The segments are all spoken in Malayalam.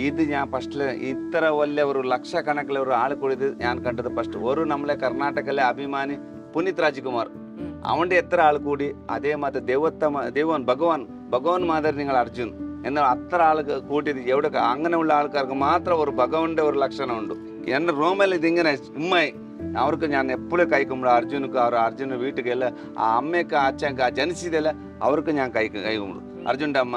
ഇത് ഞാൻ ഫസ്റ്റിൽ ഇത്ര ഒരു ലക്ഷക്കണക്കിലെ ഒരു ആൾ കൂടി ഇത് ഞാൻ കണ്ടത് ഫസ്റ്റ് ഒരു നമ്മളെ കർണാടകയിലെ അഭിമാനി പുനീത് രാജ്കുമാർ. ഉം. അവന്റെ എത്ര ആൾ കൂടി അതേ മാതിരി ദൈവത്തമ ദൈവൻ ഭഗവാൻ ഭഗവാൻ മാതിരി നിങ്ങൾ അർജുൻ എന്നാൽ അത്ര ആൾക്ക് കൂട്ടിയത് എവിടെ അങ്ങനെയുള്ള ആൾക്കാർക്ക് മാത്രം ഒരു ഭഗവാന്റെ ഒരു ലക്ഷണമുണ്ട് എന്റെ റൂമിൽ ഇതിങ്ങനെ ഉമ്മായി അവർക്ക് ഞാൻ എപ്പോഴും കൈക്കുമ്പോൾ അർജുനക്ക് അവർ അർജുന വീട്ടുകയല്ല ആ അമ്മയ്ക്ക് അച്ഛൻക്ക് ആ ജനിച്ചതല്ല അവർക്ക് ഞാൻ കൈ കൈകുമ്പോൾ അർജുന്റെ അമ്മ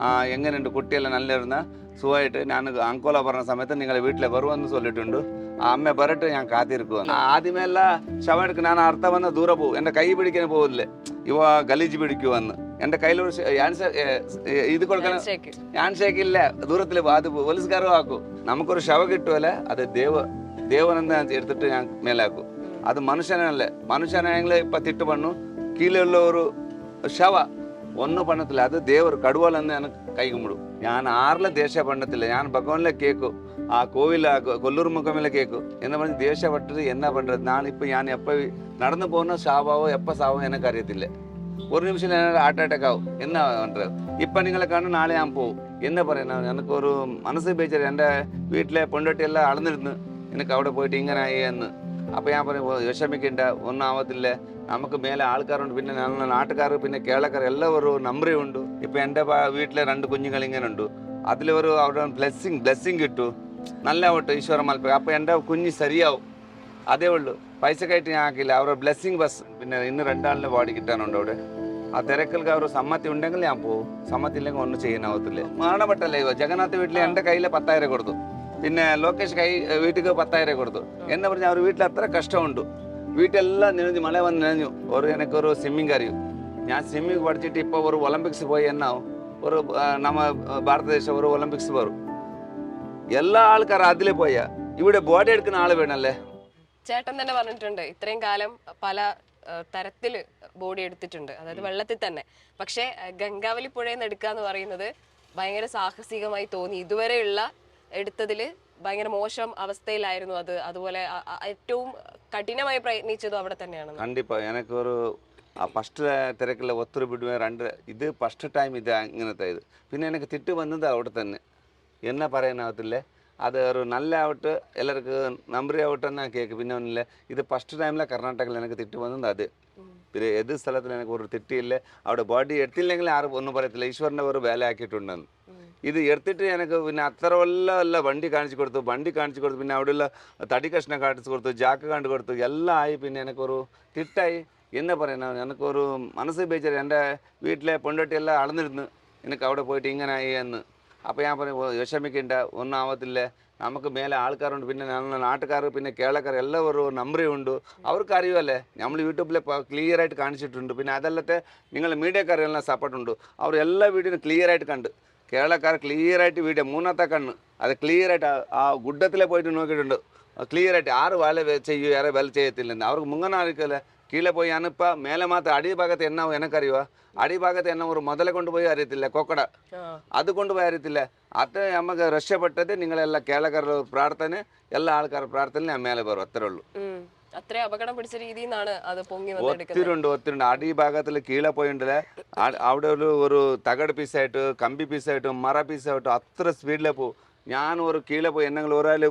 ആ എങ്ങനെയുണ്ട് കുട്ടിയെല്ലാം നല്ലിരുന്ന സുഖമായിട്ട് ഞാൻ അങ്കോല പറഞ്ഞ സമയത്ത് നിങ്ങളെ വീട്ടിലെ വരുമെന്ന് ചൊല്ലിട്ടുണ്ട്. ആ അമ്മ വരട്ടെ ഞാൻ കാത്തിരിക്കുവാണ്. ആദ്യമേല ശവം എടുക്കും ഞാൻ അർത്ഥം വന്ന ദൂരെ പോകും. എന്റെ കൈ പിടിക്കാൻ പോകില്ലേ ഇവ ഗലീജ് പിടിക്കുവെന്ന്. എന്റെ കയ്യിലൊരു ഇത് കൊടുക്കണം. ഞാൻ ഷേക്കില്ല ദൂരത്തിൽ അത് പോലീസുകാരും ആക്കും. നമുക്കൊരു ശവ കിട്ടുമല്ലേ അത് ദേവ ദേവനെന്ന് എടുത്തിട്ട് ഞാൻ മേലാക്കും. അത് മനുഷ്യനല്ലേ? മനുഷ്യനായെങ്കിൽ ഇപ്പൊ തിട്ട് പണ്ണു. കീഴിലുള്ള ഒരു ശവ ഒന്ന് പണത്തില്ല അത് ദേവർ കടുവാലെന്ന് ഞാൻ കൈകുമ്പിടും ഞാൻ ആറിലെ ദേശ പണ്ടത്തില്ല ഞാൻ ഭഗവാനിലെ കേക്കു ആ കോവില കൊല്ലൂർ മുഖമില കേക്കു എന്ന് പറഞ്ഞ് ദേശപ്പെട്ടത് എന്നാ പണ്ടത്? നാളിപ്പോ ഞാൻ എപ്പ നടന്നു പോകുന്ന സാവോ എപ്പ സാവോ എനിക്ക് അറിയത്തില്ല ഒരു നിമിഷം ഞാൻ അറ്റാക്ക് ആവും എന്നാ പണ്ടത്? ഇപ്പൊ നിങ്ങളെ കണ്ട് നാളെ ഞാൻ പോകും എന്ന് പറയുന്നത് എനിക്ക് ഒരു മനസ്സ് ബേച്ചർ എന്റെ വീട്ടിലെ പെൺകുട്ടിയെല്ലാം അളന്നിരുന്ന് എനിക്ക് അവിടെ പോയിട്ട് ഇങ്ങനെ ആയി എന്ന്. അപ്പോൾ ഞാൻ പറഞ്ഞു "ഓ, വിഷമിക്കണ്ട ഒന്നും ആവത്തില്ല നമുക്ക് മേലെ ആൾക്കാരുണ്ട് പിന്നെ ഞങ്ങൾ നാട്ടുകാർ പിന്നെ കേരളക്കാർ എല്ലാവരും നമ്പറേ ഉണ്ട്. ഇപ്പം എന്റെ വീട്ടിലെ രണ്ട് കുഞ്ഞുങ്ങൾ ഇങ്ങനെ ഉണ്ട് അതിലൊരു അവിടെ ബ്ലെസ്സിങ് ബ്ലെസ്സിങ് കിട്ടും. നല്ല ആവട്ടെ ഈശ്വര മൽപ്പ അപ്പോൾ എന്റെ കുഞ്ഞ് ശരിയാവും. അതേ ഉള്ളൂ. കയറ്റി ഞാൻ ആക്കില്ല അവരുടെ ബ്ലെസ്സിങ് ബസ് പിന്നെ ഇന്ന് രണ്ടാളിനെ ബോഡി കിട്ടാനുണ്ട് അവിടെ. ആ തിരക്കൾക്ക് അവർ സമ്മതി ഉണ്ടെങ്കിൽ ഞാൻ പോകും സമ്മതി ഇല്ലെങ്കിൽ ഒന്നും ചെയ്യാനാവത്തില്ല. മരണപ്പെട്ടല്ലേ ജഗന്നാഥ് വീട്ടിൽ എന്റെ കയ്യിൽ പത്തായിരം കൊടുത്തു. പിന്നെ ലോകേഷ് കൈ വീട്ടിൽ പത്തായിരം കൊടുത്തു. എന്ന് പറഞ്ഞാൽ അവർ വീട്ടിൽ അത്ര കഷ്ടമുണ്ട്. വീട്ടിലെല്ലാം നിലഞ്ഞു മഴ വന്ന് നിലഞ്ഞു ഒരു എനിക്കൊരു സ്വിമ്മിങ് അറിയും ഞാൻ സ്വിമ്മിങ് പഠിച്ചിട്ട് ഇപ്പോൾ ഒരു ഒളിമ്പിക്സ് പോയി എന്നാവും. ഒരു നമ്മ ഭാരതദേശം ഒരു ഒളിമ്പിക്സ് വരും എല്ലാ ആൾക്കാരും അതിൽ പോയ. ഇവിടെ ബോഡി എടുക്കുന്ന ആൾ വേണല്ലേ? ചേട്ടൻ തന്നെ പറഞ്ഞിട്ടുണ്ട് ഇത്രയും കാലം പല തരത്തിൽ ബോഡി എടുത്തിട്ടുണ്ട്. അതായത് വെള്ളത്തിൽ തന്നെ. പക്ഷേ ഗംഗാവലി പുഴയിൽ നിന്ന് എടുക്കുക എന്ന് പറയുന്നത് ഭയങ്കര സാഹസികമായി തോന്നി. ഇതുവരെയുള്ള എടുത്തതിൽ ഭയങ്കര മോശം അവസ്ഥയിലായിരുന്നു അത്. അതുപോലെ ഏറ്റവും കഠിനമായി പ്രയത്നിച്ചതും അവിടെ തന്നെയാണ് കണ്ടിപ്പാ എനിക്ക് ഫസ്റ്റ് തിരക്കില്ല ഒത്തിരി വിടുവ രണ്ട് ഇത് ഫസ്റ്റ് ടൈം ഇത് ഇങ്ങനത്തെ ഇത് പിന്നെ എനിക്ക് തിട്ട് വന്നത് അവിടെ തന്നെ. എന്നാ പറയാനാവത്തില്ലേ അത് ഒരു നല്ല ആവട്ട് എല്ലാവർക്കും നമ്പറി ആവട്ടെ എന്നാ കേക്ക്. പിന്നെ ഒന്നില്ല ഇത് ഫസ്റ്റ് ടൈമിലെ കർണാടകയിൽ എനിക്ക് തിട്ട് വന്നത് അത്. പിന്നെ ഏത് സ്ഥലത്തിന് എനിക്ക് ഒരു തെറ്റിയില്ല. അവിടെ ബോഡി എടുത്തില്ലെങ്കിൽ ആരും ഒന്നും പറയത്തില്ല. ഈശ്വരന്റെ ഒരു വേല ആക്കിയിട്ടുണ്ടെന്ന് ഇത് എടുത്തിട്ട് എനിക്ക് പിന്നെ അത്ര വല്ല അല്ല വണ്ടി കാണിച്ചു കൊടുത്തു വണ്ടി കാണിച്ചു കൊടുത്തു പിന്നെ അവിടെയുള്ള തടി കഷ്ണം കാണിച്ചു കൊടുത്തു ജാക്ക് കണ്ടു കൊടുത്തു എല്ലാം ആയി പിന്നെ എനിക്കൊരു തിട്ടായി. എന്നാ പറയുന്നത് എനിക്കൊരു മനസ്സ് ഉപയോഗിച്ചത് എന്റെ വീട്ടിലെ പെൺകുട്ടിയെല്ലാം അളന്നിരുന്നു എനിക്ക് അവിടെ പോയിട്ട് ഇങ്ങനെ ആയി എന്ന്. അപ്പോൾ ഞാൻ പറഞ്ഞു വിഷമിക്കേണ്ട ഒന്നാവത്തില്ല നമുക്ക് മേലെ ആൾക്കാരുണ്ട് പിന്നെ ഞങ്ങൾ നാട്ടുകാർ പിന്നെ കേരളക്കാർ എല്ലാം ഒരു നമ്പറേ ഉണ്ട് അവർക്ക് അറിയുമല്ലേ? നമ്മൾ യൂട്യൂബിൽ ക്ലിയർ ആയിട്ട് കാണിച്ചിട്ടുണ്ട്. പിന്നെ അതല്ലത്തെ നിങ്ങൾ മീഡിയക്കാരെല്ലാം സപ്പോർട്ട് ഉണ്ട്. അവർ എല്ലാ വീഡിയോയും ക്ലിയർ ആയിട്ട് കണ്ട്. കേരളക്കാർ ക്ലിയർ ആയിട്ട് വീഡിയോ മൂന്നാമത്തെ കണ്ണ്. അത് ക്ലിയർ ആയിട്ട് ആ- ഗുഡത്തിലെ പോയിട്ട് നോക്കിയിട്ടുണ്ട്. ക്ലിയർ ആയിട്ട് ആറ് വേല ചെയ്യൂ ಯಾರೇ വേല ചെയ്യത്തില്ലെന്ന്. അവർക്ക് മുങ്ങനായിരിക്കല്ലേ കീഴെ പോയി ഞാനിപ്പ മേലെ മാത്രം അടിഭാഗത്ത് എണ്ണ എനക്കറിയുക അടിഭാഗത്ത് എണ്ണ ഒരു മുതലെ കൊണ്ടുപോയി അറിയത്തില്ല കൊക്കട അത് കൊണ്ടുപോയി അറിയത്തില്ല അത് നമുക്ക് രക്ഷപ്പെട്ടത് നിങ്ങളെല്ലാം കേരളക്കാരുടെ പ്രാർത്ഥന എല്ലാ ആൾക്കാരുടെ പ്രാർത്ഥന ഞാൻ മേലെ വരും അത്രേ ഉള്ളൂ ഉം. അത്രയും അപകടം പിടിച്ച രീതിയിൽ നിന്നാണ് അത് പൊങ്ങി വന്നെടുക്കുന്നത് ഒത്തിരി ഉണ്ട് ഒത്തിരി ഉണ്ട് അടിഭാഗത്തിൽ കീഴെ പോയിട്ടില്ല അവിടെ ഒരു ഒരു തകട് പീസായിട്ട് കമ്പി പീസായിട്ട് മറ പീസായിട്ട് അത്ര സ്പീഡിലെ പോകും ഞാൻ ഒരു കീഴെ പോയി എന്നെങ്കിലും ഒരാൾ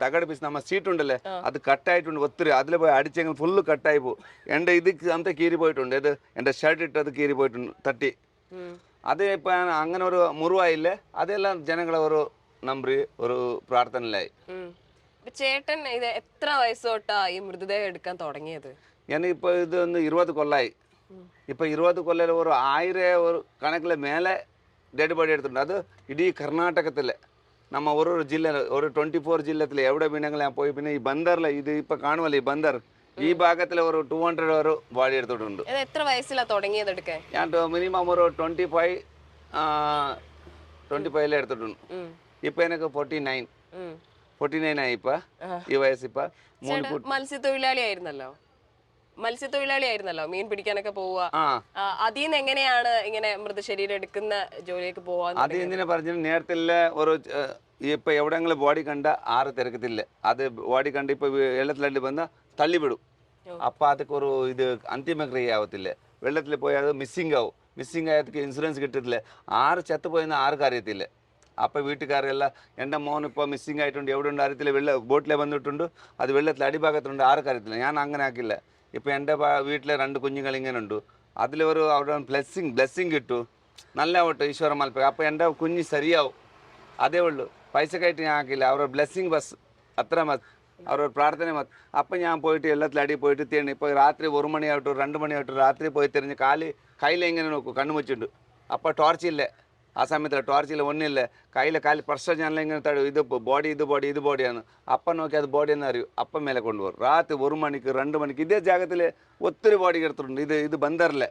തകട് പീസ് നമ്മ സീറ്റ് ഉണ്ടല്ലേ അത് കട്ടായിട്ടുണ്ട് ഒത്തിരി അതിൽ പോയി അടിച്ചെങ്കിൽ ഫുള്ള് കട്ടായി പോകും എന്റെ ഇത് അന്നത്തെ കീറി പോയിട്ടുണ്ട് ഇത് എന്റെ ഷർട്ട് ഇട്ടത് കീറി പോയിട്ടുണ്ട് തട്ടി ഉം. അത് ഇപ്പം അങ്ങനെ ഒരു മുറിവായില്ലേ അതെല്ലാം ജനങ്ങളെ ഒരു നമ്പർ ഒരു പ്രാർത്ഥനയിലായി ഉം. ഇപ്പൊ ചേട്ടൻ ഇത് എത്ര വയസ്സ് തൊട്ടാ ഈ മൃതദേഹം എടുക്കാൻ തുടങ്ങിയത് എനിക്കിപ്പോൾ ഇത് ഒന്ന് ഇരുപത് കൊല്ലായി ഇപ്പം ഇരുപത് കൊല്ലം ഒരു ആയിരം ഒരു കണക്കിൽ മേലെ ഡെഡ് ബോഡി എടുത്തിട്ടുണ്ട് അത് ഇടീ കർണാടകത്തിൽ ನಮ್ಮ ഒരു ഒരു ജില്ല ഒരു ട്വൻറ്റി ഫോർ ജില്ലത്തിൽ എവിടെ വേണമെങ്കിലും ഞാൻ പോയി പിന്നെ ഈ ബന്ദറിൽ ഇത് ഇപ്പം കാണുമല്ലോ ഈ ബന്ദർ ഈ ഭാഗത്തിൽ ഒരു ടു ഹൺഡ്രഡ് ഒരു ബോഡി എടുത്തിട്ടുണ്ട് ഇത് എത്ര വയസ്സിലാ തുടങ്ങിയത് എടുക്കാൻ ഞാൻ മിനിമം ഒരു ട്വൻറ്റി ഫൈവ് ട്വൻറ്റി ഫൈവിൽ എടുത്തിട്ടുണ്ട് ഉം. ഇപ്പം എനിക്ക് ഫോർട്ടി നയൻ ഉം. ഫോർട്ടി നയൻ ആയി ഇപ്പം ആ. ഈ വയസ്സ് ഇപ്പം മൂന്ന് ചേട്ടൻ മത്സ്യത്തൊഴിലാളി ആയിരുന്നല്ലോ മത്സ്യത്തൊഴിലാളി ആയിരുന്നല്ലോ മീൻ പിടിക്കാനൊക്കെ പോവുക ആ ആ, അതിൽ നിന്ന് എങ്ങനെയാണ് ഇങ്ങനെ മൃതശരീരം എടുക്കുന്ന ജോലിയൊക്കെ പോവാൻ അത് എന്തിനാ പറഞ്ഞു നേരത്തെ ഒരു ഇപ്പോൾ എവിടെയെങ്കിലും ബോഡി കണ്ട ആറ് തിരക്കത്തില്ല അത് ബോഡി കണ്ട് ഇപ്പോൾ വെള്ളത്തിലണ്ടി വന്നാൽ തള്ളിവിടും അപ്പോൾ അതൊക്കെ ഒരു ഇത് അന്തിമക്രിയ ആവത്തില്ല വെള്ളത്തിൽ പോയാൽ അത് മിസ്സിംഗ് ആവും മിസ്സിംഗ് ആയതൊക്കെ ഇൻഷുറൻസ് കിട്ടത്തില്ല ആറ് ചത്ത് പോയെന്ന് ആർക്കും അറിയത്തില്ല അപ്പോൾ വീട്ടുകാരെല്ലാം എൻ്റെ മോൻ ഇപ്പോൾ മിസ്സിംഗ് ആയിട്ടുണ്ട് എവിടെ ഉണ്ട് അറിയത്തില്ല വെള്ള ബോട്ടിലെ വന്നിട്ടുണ്ട് അത് വെള്ളത്തിൽ അടിഭാഗത്തുണ്ട് ആർക്കും അറിയത്തില്ല ഞാൻ അങ്ങനെ ആക്കില്ല ഇപ്പോൾ എൻ്റെ വീട്ടിലെ രണ്ട് കുഞ്ഞുങ്ങൾ ഇങ്ങനെ ഉണ്ട് അതിൽ ഒരു അവിടെ ബ്ലെസ്സിങ് ബ്ലെസ്സിങ് കിട്ടും നല്ല ഓട്ടെ ഈശ്വരൻ മൽപ്പ അപ്പോൾ എൻ്റെ കുഞ്ഞ് ശരിയാവും അതേ ഉള്ളൂ പൈസ കയറ്റി ഞാൻ ആക്കില്ല അവരുടെ ബ്ലെസ്സിങ് ബസ് അത്ര മതി അവരുടെ പ്രാർത്ഥന മതി അപ്പം ഞാൻ പോയിട്ട് എല്ലാത്തിലും അടി പോയിട്ട് തേണ് ഇപ്പോൾ രാത്രി ഒരു മണിയായിട്ടും രണ്ട് മണിയായിട്ടും രാത്രി പോയി തിരിഞ്ഞ് കാല് കയ്യിൽ എങ്ങനെ നോക്കും കണ്ണു കണ്ണുമുച്ചുണ്ട് അപ്പോൾ ടോർച്ചില്ല ആ സമയത്തില്ല ടോർച്ചില്ല ഒന്നുമില്ല കയ്യിൽ കാല് പ്രഷർ ഞാനിൽ ഇങ്ങനെ തടയും ഇത് ബോഡി ഇത് ബോഡി ഇത് ബോഡിയാണ് അപ്പം നോക്കി അത് ബോഡി എന്ന് അറിയും അപ്പം മേലെ കൊണ്ടുപോകും രാത്രി ഒരു മണിക്ക് രണ്ട് മണിക്ക് ഇതേ ജാഗത്തിൽ ഒത്തിരി ബോഡി എടുത്തിട്ടുണ്ട് ഇത് ഇത് ബന്ദറിലെ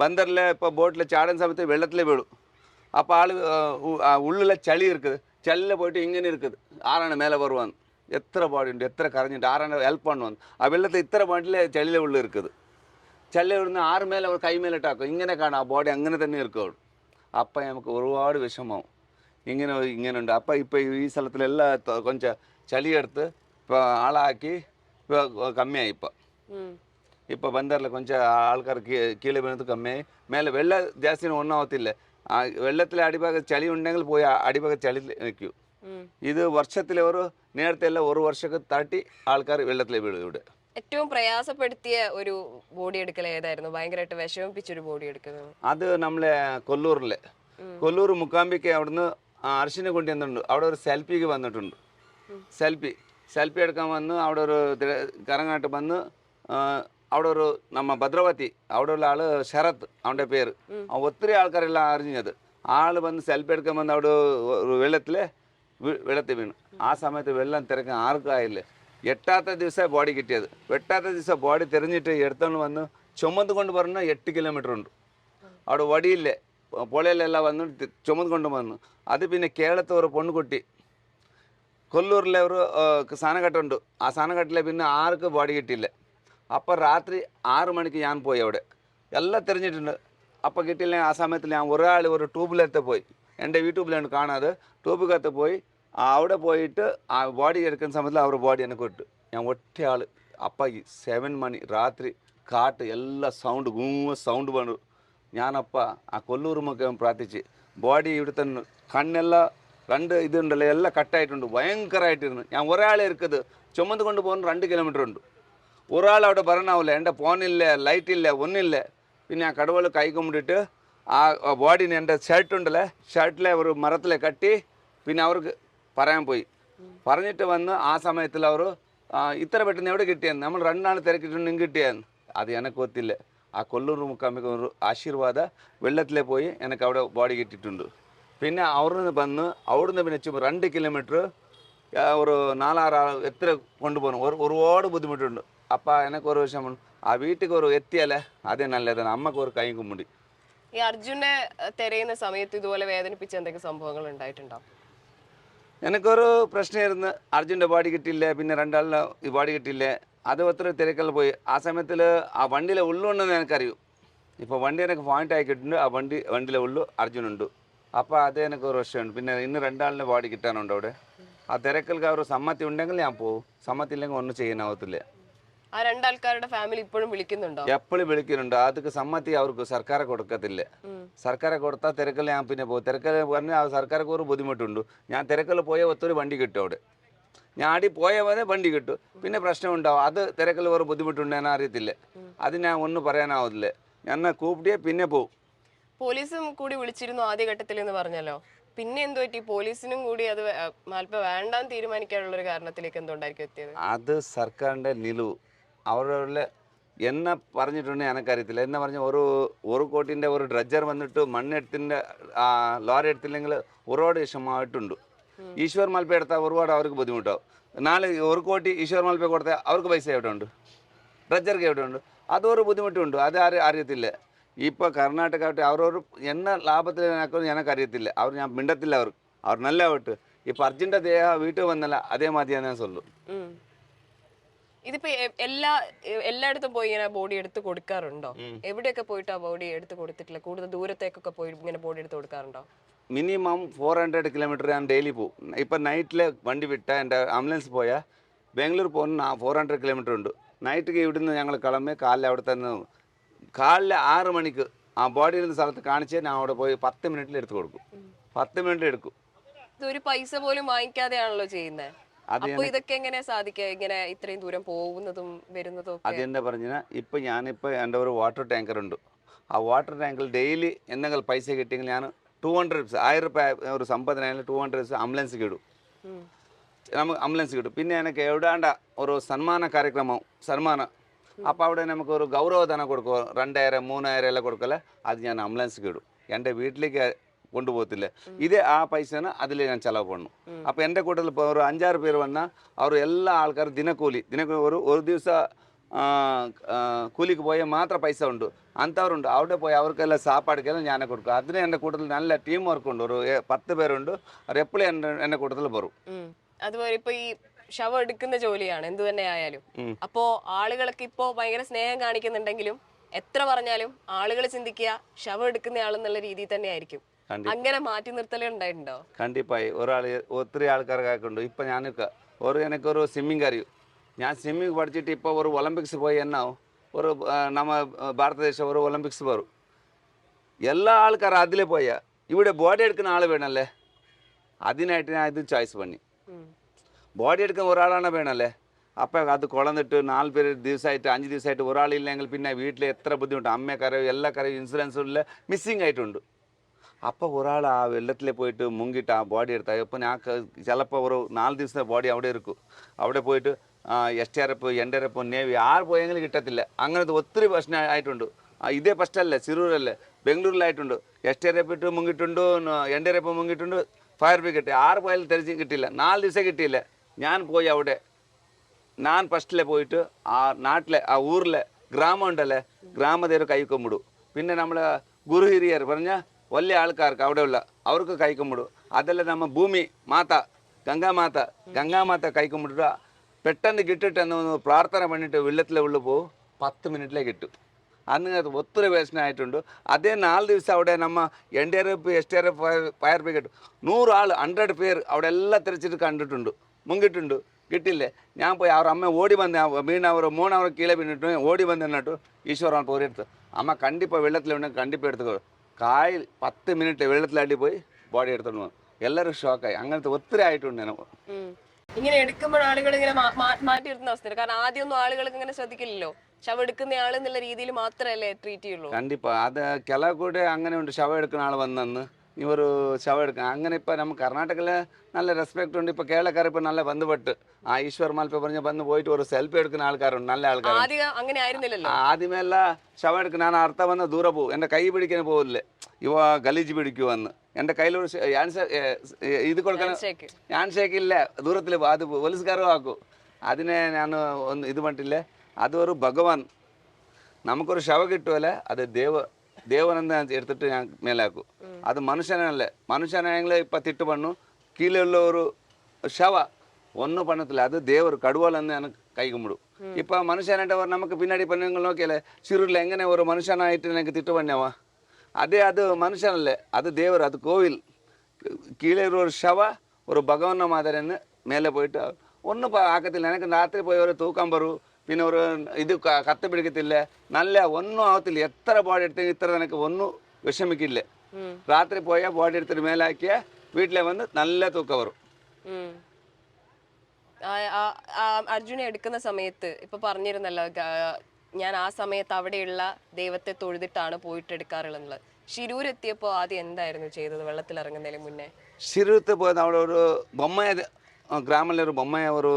ബന്ദറിലെ ഇപ്പോൾ ബോട്ടിൽ ചാടുന്ന സമയത്ത് വെള്ളത്തിലേ വീഴും അപ്പോൾ ആൾ ഉള്ളിലെ ചളി ഇരിക്കുത് ചളിയിൽ പോയിട്ട് ഇങ്ങനെ இருக்குது ആരാണ് മേലെ வருவான் എത്ര பாடி ഉണ്ട് എത്ര കരഞ്ഞിട്ട് ആരാണ് ഹെൽപ്പ് பண்ணுவான் ആ വെള്ളത്തിൽ ഇത്ര പാട്ടിലെ ചളിയിലെ ഉള്ളിൽ இருக்குது ചളി ഇവിടുന്ന് ആറ് മേലെ ഒരു കൈ മേലെ ഇട്ടാക്കും ഇങ്ങനെ കാണാം ആ ബോഡി അങ്ങനെ തന്നെ ഇരിക്കും അപ്പം നമുക്ക് ഒരുപാട് വിഷമമാവും ഇങ്ങനെ ഇങ്ങനെ ഉണ്ട് അപ്പം ഇപ്പം ഈ സ്ഥലത്തിലെല്ലാം ത- കൊഞ്ചം ചളിയെടുത്ത് ഇപ്പോൾ ആളാക്കി ഇപ്പോൾ കമ്മിയായി ഇപ്പം ഉം. ഇപ്പോൾ ബന്ദറിൽ കൊഞ്ചം ആൾക്കാർ കീഴെ വീണത് കമ്മിയായി മേലെ വെള്ള ജാസ്തിന് ഒന്നാവത്തില്ല ആ വെള്ളത്തിലെ അടിഭാഗം ചളി ഉണ്ടെങ്കിൽ പോയി ആ അടിഭാഗം ചളി നിൽക്കൂ. ഇത് വർഷത്തിലെ ഒരു നേരത്തെ എല്ലാം ഒരു വർഷമൊക്കെ തട്ടി ആൾക്കാർ വെള്ളത്തിലെ വീഴും ഇവിടെ. ഏറ്റവും പ്രയാസപ്പെടുത്തിയ ഒരു ബോഡി എടുക്കൽ ഏതായിരുന്നു? ഭയങ്കരമായിട്ട് വിഷമിപ്പിച്ചൊരു ബോഡി എടുക്കുന്നത്. അത് നമ്മളെ കൊല്ലൂരിലെ. കൊല്ലൂർ മുക്കാമ്പിക്ക് അവിടുന്ന് ആ അർശിനെ കൊണ്ടുവന്നിട്ടുണ്ട് അവിടെ ഒരു സെൽഫിക്ക് വന്നിട്ടുണ്ട്. സെൽഫി സെൽഫി എടുക്കാൻ വന്ന് അവിടെ ഒരു കറങ്ങാട്ട് വന്ന് ആ, അവിടെ ഒരു നമ്മ ഭദ്രവതി അവിടെ ഉള്ള ആൾ ശരത് അവന്റെ പേര്. ഒത്തിരി ആൾക്കാരെല്ലാം അറിഞ്ഞത്. ആൾ വന്ന് സെൽഫി എടുക്കാൻ വന്ന് അവിടെ ഒരു വെള്ളത്തിൽ വെള്ളത്തിൽ വീണു. ആ സമയത്ത് വെള്ളം തിരക്കാൻ ആർക്കും ആയില്ല. എട്ടാത്ത ദിവസം ബോഡി കിട്ടിയത്. എട്ടാത്ത ദിവസം ബോഡി തിരഞ്ഞിട്ട് എടുത്തോണ്ട് വന്ന് ചുമന്ന് കൊണ്ട് പറഞ്ഞാൽ എട്ട് കിലോമീറ്റർ ഉണ്ട്. അവിടെ വടിയില്ലേ. പുഴയിലെല്ലാം വന്ന് ചുമന്ന് കൊണ്ട് വന്നു. അത് പിന്നെ കേരളത്തെ ഒരു പെൺകുട്ടി. കൊല്ലൂരിലെ ഒരു സാനഘട്ടുണ്ട് ആ സാനഘട്ടിലെ പിന്നെ ആർക്ക് ബോഡി കിട്ടിയില്ല. അപ്പോൾ രാത്രി ആറ് മണിക്ക് ഞാൻ പോയി അവിടെ എല്ലാം തെരഞ്ഞിട്ടുണ്ട് അപ്പോൾ കിട്ടിയില്ല ആ സമയത്ത് ഞാൻ ഒരാൾ ഒരു ട്യൂബിലത്തെ പോയി എൻ്റെ യൂട്യൂബിലാണ് കാണാതെ ട്യൂബിലത്തെ പോയി അവിടെ പോയിട്ട് ആ ബോഡി എടുക്കുന്ന സമയത്തിൽ അവർ ബോഡി എനിക്ക് വിട്ടു ഞാൻ ഒറ്റയാൾ അപ്പം സെവൻ മണി രാത്രി കാട്ട് എല്ലാ സൗണ്ട് ഗൂമ സൗണ്ട് പണു ഞാനപ്പ ആ കൊല്ലൂർ മുഖം പ്രാർത്ഥിച്ച് ബോഡി ഇവിടുത്തെ കണ്ണെല്ലാം രണ്ട് ഇതുണ്ടല്ലോ എല്ലാം കട്ടായിട്ടുണ്ട് ഭയങ്കരമായിട്ടിരുന്നു ഞാൻ ഒരാളെ ഇരിക്കുന്നത് ചുമന്നുകൊണ്ട് പോകുന്ന രണ്ട് കിലോമീറ്റർ ഉണ്ട് ഒരാൾ അവിടെ പറഞ്ഞാവില്ല എന്റെ ഫോണില്ല ലൈറ്റ് ഇല്ല ഒന്നില്ല പിന്നെ ആ കടവൾ കൈ കുമ്പിട്ടിട്ട് ആ ബോഡിന് എന്റെ ഷർട്ട് ഉണ്ടല്ലേ ഷർട്ടിലെ ഒരു മരത്തിലെ കട്ടി പിന്നെ അവർക്ക് പറയാൻ പോയി പറഞ്ഞിട്ട് വന്ന് ആ സമയത്തിൽ അവർ ഇത്ര പെട്ടെന്ന് എവിടെ കിട്ടിയെന്ന് നമ്മൾ രണ്ടാൾ തിരക്കിട്ടുണ്ട് കിട്ടിയെന്ന് അത് എനക്ക് ഒത്തില്ല ആ കൊല്ലൂർ മുക്കാമ്പിക്ക് ഒരു ആശീർവാദ വെള്ളത്തിലെ പോയി എനിക്ക് അവിടെ ബോഡി കിട്ടിയിട്ടുണ്ട് പിന്നെ അവിടുന്ന് വന്ന് അവിടുന്ന് പിന്നെ ചുമ്മാ രണ്ട് കിലോമീറ്റർ ഒരു നാലാറ് ആൾ എത്ര കൊണ്ടുപോകണം ഒരു ഒരുപാട് ബുദ്ധിമുട്ടുണ്ട് അപ്പം எனக்கு ஒரு விஷயம் ആ വീട്ടിൽ ഒരു എത്തിയാലേ അതേ നല്ലതാണ് അമ്മയ്ക്ക് ഒരു കൈ കുമ്പിടി. ഈ അർജുനെ തിരയുന്ന സമയത്ത് ഇതുപോലെ വേദനിപ്പിച്ച എന്തൊക്കെ സംഭവങ്ങൾ ഉണ്ടായിട്ടുണ്ടോ? എനിക്കൊരു പ്രശ്നമായിരുന്നു. അർജുന്റെ ബോഡി കിട്ടിയില്ല പിന്നെ രണ്ടാളിന് ഈ ബോഡി കിട്ടിയില്ല അത് ഒത്തിരി തിരക്കെല്ലാം പോയി. ആ സമയത്തിൽ ആ വണ്ടിയിലെ ഉള്ളുണ്ടെന്ന് എനിക്കറിയൂ. ഇപ്പോൾ വണ്ടി എനിക്ക് പോയിന്റ് ആക്കിയിട്ടുണ്ട് ആ വണ്ടി വണ്ടിയിലെ ഉള്ളു അർജുനുണ്ട്. അപ്പോൾ അത് എനിക്ക് ഒരു വിഷയമുണ്ട് പിന്നെ ഇന്ന് രണ്ടാളിന് ബോഡി കിട്ടാനുണ്ട് അവിടെ ആ തിരക്കൽക്ക് അവർ സമ്മതി ഉണ്ടെങ്കിൽ ഞാൻ പോകും സമ്മതി ഇല്ലെങ്കിൽ ഒന്നും ചെയ്യാനാവത്തില്ല. ആ രണ്ടാൾക്കാരുടെ ഫാമിലി ഇപ്പോഴും വിളിക്കുന്നുണ്ടോ? എപ്പോഴും വിളിക്കുന്നുണ്ട്. അതൊക്കെ സമ്മതി അവർക്ക് സർക്കാർ കൊടുക്കത്തില്ല. സർക്കാർ കൊടുത്താൽ തിരക്കൽ ഞാൻ പിന്നെ പോകും. തിരക്കൽ പറഞ്ഞാൽ സർക്കാർക്ക് ഒരു ബുദ്ധിമുട്ടുണ്ട്. ഞാൻ തിരക്കൽ പോയ ഒത്തൊരു വണ്ടി കിട്ടും അവിടെ. ഞാൻ ആടി പോയ പോലെ വണ്ടി കിട്ടും. പിന്നെ പ്രശ്നമുണ്ടാവും. അത് തിരക്കൽ വേറെ ബുദ്ധിമുട്ടുണ്ട് ഞാൻ അറിയത്തില്ല. അത് ഞാൻ ഒന്നും ഞാൻ എന്നെ കൂപ്പിടിയെ പിന്നെ പോവും. പോലീസും കൂടി വിളിച്ചിരുന്നു ആദ്യഘട്ടത്തിൽ എന്ന് പറഞ്ഞല്ലോ. പിന്നെ എന്ത് പറ്റി? പോലീസിനും കൂടി അത് മാൽപ്പ വേണ്ടാന്ന് തീരുമാനിക്കാനുള്ള ഒരു കാരണത്തിലേക്ക് എന്തുകൊണ്ടായിരിക്കും എത്തിയത്. അത് സർക്കാരിന്റെ നിലവ്. അവരുടെ എന്നെ പറഞ്ഞിട്ടുണ്ട് എനിക്കറിയത്തില്ല എന്നെ പറഞ്ഞ ഒരു ഒരു കോട്ടിന്റെ ഒരു ഡ്രഡ്ജർ വന്നിട്ട് മണ്ണെടുത്തിന്റെ ലോറി എടുത്തില്ലെങ്കിൽ ഒരുപാട് വിഷമമായിട്ടുണ്ട്. ഈശ്വർ മൽപ്പ എടുത്താൽ ഒരുപാട് അവർക്ക് ബുദ്ധിമുട്ടാവും. നാളെ ഒരു കോടി ഈശ്വർ മൽപ്പ കൊടുത്താൽ അവർക്ക് പൈസ എവിടെ ഉണ്ട് ഡ്രഡ്ജർക്ക് എവിടെ ഉണ്ട് അതൊരു ബുദ്ധിമുട്ടുണ്ട്. അത് ആര് അറിയത്തില്ല. ഇപ്പോൾ കർണാടക ആവട്ടെ അവരൊരു എന്ന ലാഭത്തിൽ എനിക്കറിയത്തില്ല അവർ ഞാൻ മിണ്ടത്തില്ല അവർ അവർ നല്ല ആവട്ടെ. ഇപ്പം അർജുന്റെ ദേഹ വീട്ടിൽ വന്നല്ല അതേ മാതിരി ഞാൻ സൊല്ലു. ഇതിപ്പോ എ- എല്ലാ എ- എല്ലായിടത്തും പോയി ഇങ്ങനെ ബോഡി എടുത്ത് കൊടുക്കാറുണ്ടോ? എവിടെയൊക്കെ പോയിട്ട് ആ ബോഡി എടുത്ത് കൊടുത്തിട്ടില്ല? കൂടുതൽ ദൂരത്തേക്കൊക്കെ പോയി ഇങ്ങനെ ബോഡി എടുത്ത് കൊടുക്കാറുണ്ടോ? മിനിമം ഫോർ ഹൺഡ്രഡ് കിലോമീറ്റർ ഞാൻ ഡെയിലി പോകും ഇപ്പം നൈറ്റിൽ വണ്ടി വിട്ട എന്റെ ആംബുലൻസ് പോയാൽ ബാംഗ്ലൂർ പോകുന്ന ഫോർ ഹൺഡ്രഡ് കിലോമീറ്റർ ഉണ്ട്. നൈറ്റ് ഇവിടുന്ന് ഞങ്ങൾ കിളമ്പി കാലിൽ അവിടെ തന്നെ കാലിൽ ആറ് മണിക്ക് ആ ബോഡി ഇരുന്ന സ്ഥലത്ത് കാണിച്ച് ഞാൻ അവിടെ പോയി പത്ത് മിനിറ്റിൽ എടുത്ത് കൊടുക്കും. പത്ത് മിനിറ്റ് എടുക്കും. ഇത് ഒരു പൈസ പോലും വാങ്ങിക്കാതെയാണല്ലോ ചെയ്യുന്നത് അപ്പൊ ഇതൊക്കെ എങ്ങനെ സാധിക്കുക ഇങ്ങനെ ഇത്രയും ദൂരം പോകുന്നതും വരുന്നതും അതെന്താ പറഞ്ഞാൽ ഇപ്പൊ ഞാനിപ്പോ എന്റെ ഒരു വാട്ടർ ടാങ്കർ ഉണ്ട്. ആ വാട്ടർ ടാങ്കിൽ ഡെയിലി എന്തെങ്കിലും പൈസ കിട്ടിയെങ്കിൽ ഞാൻ ടു ഹൺഡ്രഡ് ആയിരം റുപ്യ ഒരു സമ്പത്തിനായാലും ടു ഹൺഡ്രഡ് ആംബുലൻസ് ഇടും. നമുക്ക് ആംബുലൻസ് കിട്ടും. പിന്നെ എനിക്ക് എവിടാണ്ട ഒരു സന്മാന കാര്യക്രമം സന്മാന അപ്പോൾ അവിടെ നമുക്ക് ഒരു ഗൗരവധനം കൊടുക്കും. രണ്ടായിരം മൂന്നായിരം എല്ലാം കൊടുക്കല അത് ഞാൻ ആംബുലൻസ് ഇടും. എന്റെ വീട്ടിലേക്ക് കൊണ്ടുപോകത്തില്ല. ഇതേ ആ പൈസന അതിൽ ഞാൻ ചിലവ് പണു. അപ്പോൾ എന്റെ കൂട്ടത്തിൽ ഇപ്പോൾ ഒരു അഞ്ചാറ് പേര് വന്നാൽ അവർ എല്ലാ ആൾക്കാരും ദിനക്കൂലി ദിനക്കൂലി ഒരു ഒരു ദിവസം കൂലിക്ക് പോയാൽ മാത്രം പൈസ ഉണ്ട്. അന്തവരുണ്ട് അവിടെ പോയി അവർക്കെല്ലാം സാപ്പാടുക്കെല്ലാം ഞാനെ കൊടുക്കും. അതിന് എന്റെ കൂട്ടത്തിൽ നല്ല ടീം വർക്ക് ഉണ്ട്. ഒരു പത്ത് പേരുണ്ട്. അവർ എപ്പോഴും എന്റെ എന്റെ കൂട്ടത്തിൽ പറയും അതുപോലെ ഇപ്പോൾ ഈ ഷവ എടുക്കുന്ന ജോലിയാണ്. എന്തു തന്നെ ആയാലും. അപ്പോൾ ആളുകൾക്ക് ഇപ്പോ ഭയങ്കര സ്നേഹം കാണിക്കുന്നുണ്ടെങ്കിലും എത്ര പറഞ്ഞാലും ആളുകൾ ചിന്തിക്കുക ഷവ എടുക്കുന്ന ആളെന്നുള്ള രീതിയിൽ തന്നെ ആയിരിക്കും. അങ്ങനെ മാറ്റി നിർത്തലുണ്ടായിട്ടുണ്ടോ കണ്ടിപ്പായി. ഒരാൾ ഒത്തിരി ആൾക്കാർക്കൊക്കെ ഉണ്ട് ഞാൻ ഞാനൊക്കെ ഒരു എനിക്കൊരു സ്വിമ്മിങ് അറിയൂ ഞാൻ സ്വിമ്മിങ് പഠിച്ചിട്ട് ഇപ്പൊ ഒരു ഒളിമ്പിക്സ് പോയി എന്നാവും ഒരു നമ്മ ഭാരതദേശം ഒരു ഒളിമ്പിക്സ് വരും എല്ലാ ആൾക്കാരും അതിലേ പോയ. ഇവിടെ ബോഡി എടുക്കുന്ന ആൾ വേണല്ലേ? അതിനായിട്ട് ഞാൻ ഇത് ചോയ്സ് പണി. ബോഡി എടുക്കുന്ന ഒരാളാണ് വേണല്ലേ? അപ്പൊ അത് കൊളന്നിട്ട് നാല് പേര് ദിവസമായിട്ട് അഞ്ച് ദിവസമായിട്ട് ഒരാളില്ലെങ്കിൽ പിന്നെ വീട്ടിൽ എത്ര ബുദ്ധിമുട്ട്. അമ്മക്കറിയോ എല്ലാ കറിയോ ഇൻഷുറൻസും മിസ്സിംഗ് മിസ്സിങ് ആയിട്ടുണ്ട്. അപ്പോൾ ഒരാൾ ആ വെള്ളത്തിൽ പോയിട്ട് മുങ്ങിട്ട് ആ ബോഡി എടുത്താൽ ഇപ്പം ഞാൻ ചിലപ്പോൾ ഒരു നാല് ദിവസത്തെ ബോഡി അവിടെ ഇരിക്കും. അവിടെ പോയിട്ട് S T R R navy ആര് പോയെങ്കിലും കിട്ടത്തില്ല. അങ്ങനത്തെ ഒത്തിരി പ്രശ്നം ആയിട്ടുണ്ട്. ഇതേ പ്രശ്നമല്ല സിറൂരല്ല ബംഗളൂരിലായിട്ടുണ്ട് എസ് ടി ആർ എഫ് ഇട്ട് മുങ്ങിയിട്ടുണ്ട്? എൻ ഡി ആർ എഫ് മുങ്ങിയിട്ടുണ്ട് ആറ് പോയാലും തെരച്ച് കിട്ടില്ല നാല് ദിവസം കിട്ടിയില്ല. ഞാൻ പോയി അവിടെ. ഞാൻ ഫസ്റ്റിലെ പോയിട്ട് ആ നാട്ടിലെ ആ ഊരിലെ ഗ്രാമം ഉണ്ടല്ലേ ഗ്രാമതേരെ കൈക്കൊമ്മിടും പിന്നെ നമ്മളെ ഗുരു ഹിരിയർ പറഞ്ഞാൽ ಒಳ್ಳೆ ಆಳ್ಕಾರ್ಕ ಅವಡೆಲ್ಲ ಅವ್ರಿಗೂ ಕೈಕೊಂಬಿಡು ಅದೆಲ್ಲ ನಮ್ಮ ಭೂಮಿ ಮಾತಾ ಗಂಗಾ ಮಾತಾ. ಗಂಗಾ ಮಾತಾ கைக்கும்பிட்டு பெட்டன்னு கிட்டுட்டன்னு பிரார்த்தனை பண்ணிட்டு வெள்ளத்தில் உள்ள போ பத்து மினிட்லே கிட்டு అందుకే ఒత్తులు వేసిన ఆయిట్టుండు అదే నాలుగు దివస అవడే నమ్మ ఎన్డీఆర్ఎఫ్ ఎస్టీఆర్ఎఫ్ ఫైర్ బ్రిగేడ్ నూరు ఆళ్ళు హండ్రెడ్ పేర్ అవడెల్లా తెరిచిట్టు కండుటుండు ముంగిట్టుండు கிட்டில்லே ஞாபகம் போய் அவர் அம்மா ஓடி வந்தேன் மீன் அவர் மூணு அவர் கீழே பின்னிட்டு ஓடி வந்தேன்னாட்டும் ஈஸ்வரன் போர் எடுத்து அம்மா கண்டிப்பாக வெள்ளத்தில் வேணும் கண்டிப்பாக எடுத்துக்கோ കായൽ പത്ത് മിനിറ്റ് വെള്ളത്തിലാണ്ടി പോയി ബോഡി എടുത്തോണ്ട് പോകും എല്ലാരും ഷോക്കായി അങ്ങനത്തെ ഒത്തിരി ആയിട്ടുണ്ട് ഇങ്ങനെ എടുക്കുമ്പോൾ ആളുകൾ ഇങ്ങനെ മാറ്റി നിർത്തുന്ന അവസ്ഥ കാരണം ആദ്യമൊന്നും ആളുകൾക്ക് ഇങ്ങനെ ശ്രദ്ധിക്കില്ലല്ലോ. ശവ എടുക്കുന്ന ആൾ എന്നുള്ള രീതിയിൽ മാത്രമല്ലേ ട്രീറ്റ് ചെയ്യുള്ളൂ. കണ്ടിപ്പോ. അത് കില കൂടെ അങ്ങനെ ഉണ്ട് ശവ എടുക്കുന്ന ആൾ വന്നെന്ന് ഇവർ ശവം എടുക്കുക അങ്ങനെ ഇപ്പം നമ്മൾ കർണാടകയിൽ നല്ല റെസ്പെക്ട് ഉണ്ട്. ഇപ്പം കേരളക്കാർ ഇപ്പം നല്ല ബന്ധപ്പെട്ട്. ആ ഈശ്വർ മാൽപ്പ പറഞ്ഞ ബന്ധ് പോയിട്ട് ഒരു സെൽഫി എടുക്കുന്ന ആൾക്കാരുണ്ട്. നല്ല ആൾക്കാർ അങ്ങനെ ആയിരുന്നില്ലല്ലോ. ആദ്യമേ ശവം എടുക്കുന്ന ഞാൻ അർത്ഥം വന്ന ദൂരെ പോകും. എന്റെ കൈ പിടിക്കാൻ പോകില്ലേ ഇവ ഗലീജ് പിടിക്കുമെന്ന് എന്റെ കയ്യിലൊരു ഇത് കൊടുക്കണം. ഞാൻ ഷേക്കില്ല ദൂരത്തിൽ അത് പോലീസുകാരും ആക്കും. അതിനെ ഞാൻ ഒന്ന് ഇത് പറഞ്ഞിട്ടില്ലേ അതൊരു ഭഗവാൻ. നമുക്കൊരു ശവ കിട്ടുമല്ലേ അത് ദേവ தேவனந்த எடுத்துட்டு மேலாக்கும். அது மனுஷனே இல்லை. மனுஷனங்களே இப்போ திட்டு பண்ணும். கீழே உள்ள ஒரு ஷவ. ஒன்றும் பண்ணதில்ல அது தேவர் கடுவால் வந்து எனக்கு கை கும்பிடும். இப்போ மனுஷன்ட்ட ஒரு நமக்கு பின்னாடி பண்ணுவீங்க நோக்கியில் சிறுவில் எங்கே ஒரு மனுஷனாயிட்டு எனக்கு திட்டு பண்ணவா? அதே அது மனுஷன் இல்லை. அது தேவர் அது கோவில். கீழே ஒரு ஷவ ஒரு பகவான மாதிரின்னு மேலே போயிட்டு ஒன்றும் ஆக்கத்தில் எனக்கு ராத்திரி போய் ஒரு தூக்கம் வரும். പിന്നെ ഒരു ഇത് കത്ത് പിടിക്കത്തില്ല. നല്ല ഒന്നും ആവത്തില്ല. എത്ര எத்தனை എടുത്തെങ്കിൽ ഇത്ര നിനക്ക് ഒന്നും വിഷമിക്കില്ല. രാത്രി പോയ போய் എടുത്തിട്ട് മേലാക്കിയ വീട്ടിലെ വന്ന് നല്ല തൂക്കം വരും അർജുനെ എടുക്കുന്ന സമയത്ത് ഇപ്പൊ പറഞ്ഞിരുന്നല്ലോ ഞാൻ ആ സമയത്ത് അവിടെയുള്ള ദൈവത്തെ തൊഴുതിട്ടാണ് പോയിട്ട് എടുക്കാറുള്ളത് ശിരൂരെത്തിയപ്പോ എത്തിയപ്പോൾ ആദ്യം എന്തായിരുന്നു ചെയ്തത് വെള്ളത്തിൽ ഇറങ്ങുന്നതിന് മുന്നേ? ഷിരൂരത്ത് പോയത് അവിടെ ഒരു ബൊമ്മയെ ഗ്രാമത്തിലെ ഒരു ബൊമ്മയ ഒരു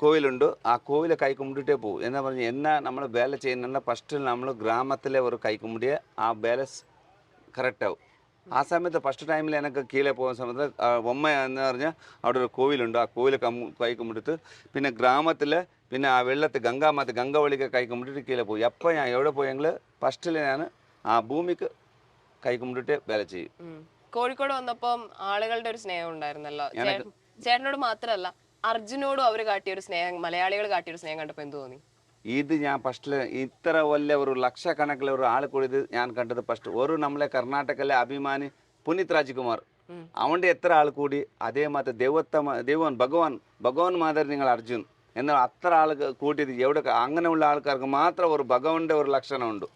കോവിലുണ്ട്. ആ കോവിലെ കൈ കുമ്പിട്ടേ പോകും എന്നാ പറഞ്ഞു എന്നാ നമ്മൾ വേല ചെയ്യുന്ന ഫസ്റ്റ് നമ്മൾ ഗ്രാമത്തിലെ ഒരു കൈ കുമ്പിടിയ ആ വേല കറക്റ്റ് ആവും. ആ സമയത്ത് ഫസ്റ്റ് ടൈമിൽ എനിക്ക് കീഴെ പോകുന്ന സമയത്ത് ബൊമ്മ എന്ന് പറഞ്ഞാൽ അവിടെ ഒരു കോവിലുണ്ട്. ആ കോവിൽ കം കൈ കുമ്പിട്ട് പിന്നെ ഗ്രാമത്തിൽ പിന്നെ ആ വെള്ളത്തിൽ ഗംഗാമത്ത് ഗംഗ വളിക്ക് കൈ കുമ്പിട്ടിട്ട് കീഴെ പോയി. എപ്പോൾ ഞാൻ എവിടെ പോയെങ്കിൽ ഫസ്റ്റിൽ ഞാൻ ആ ഭൂമിക്ക് കൈ കുമ്പിട്ടിട്ട് വേല ചെയ്യും. കോഴിക്കോട് വന്നപ്പം ആളുകളുടെ ഒരു സ്നേഹം ഉണ്ടായിരുന്നല്ലോ. ചേട്ടനോട് മാത്രമല്ല അർജുനോടും അവർ കാട്ടിയ ഒരു സ്നേഹം മലയാളികൾ കാട്ടിയ ഒരു സ്നേഹം കണ്ടപ്പോ എന്ത് തോന്നി? ഇത് ഞാൻ ഫസ്റ്റിൽ ഇത്ര വലിയ ഒരു ലക്ഷക്കണക്കിലെ ഒരു ആൾ കൂടിയത് ഞാൻ കണ്ടത് ഫസ്റ്റ് ഒരു നമ്മളെ കർണാടകയിലെ അഭിമാനി പുനീത് രാജ്കുമാർ. അവന്റെ എത്ര ആൾ കൂടി അതേ മാതിരി ദൈവത്തമ ദൈവൻ ഭഗവാൻ ഭഗവാൻ മാതിരി നിങ്ങൾ അർജുൻ എന്നാൽ അത്ര ആൾ കൂട്ടിയത് എവിടെ അങ്ങനെയുള്ള ആൾക്കാർക്ക് മാത്രം ഒരു ഭഗവാന്റെ ഒരു ലക്ഷണമുണ്ട്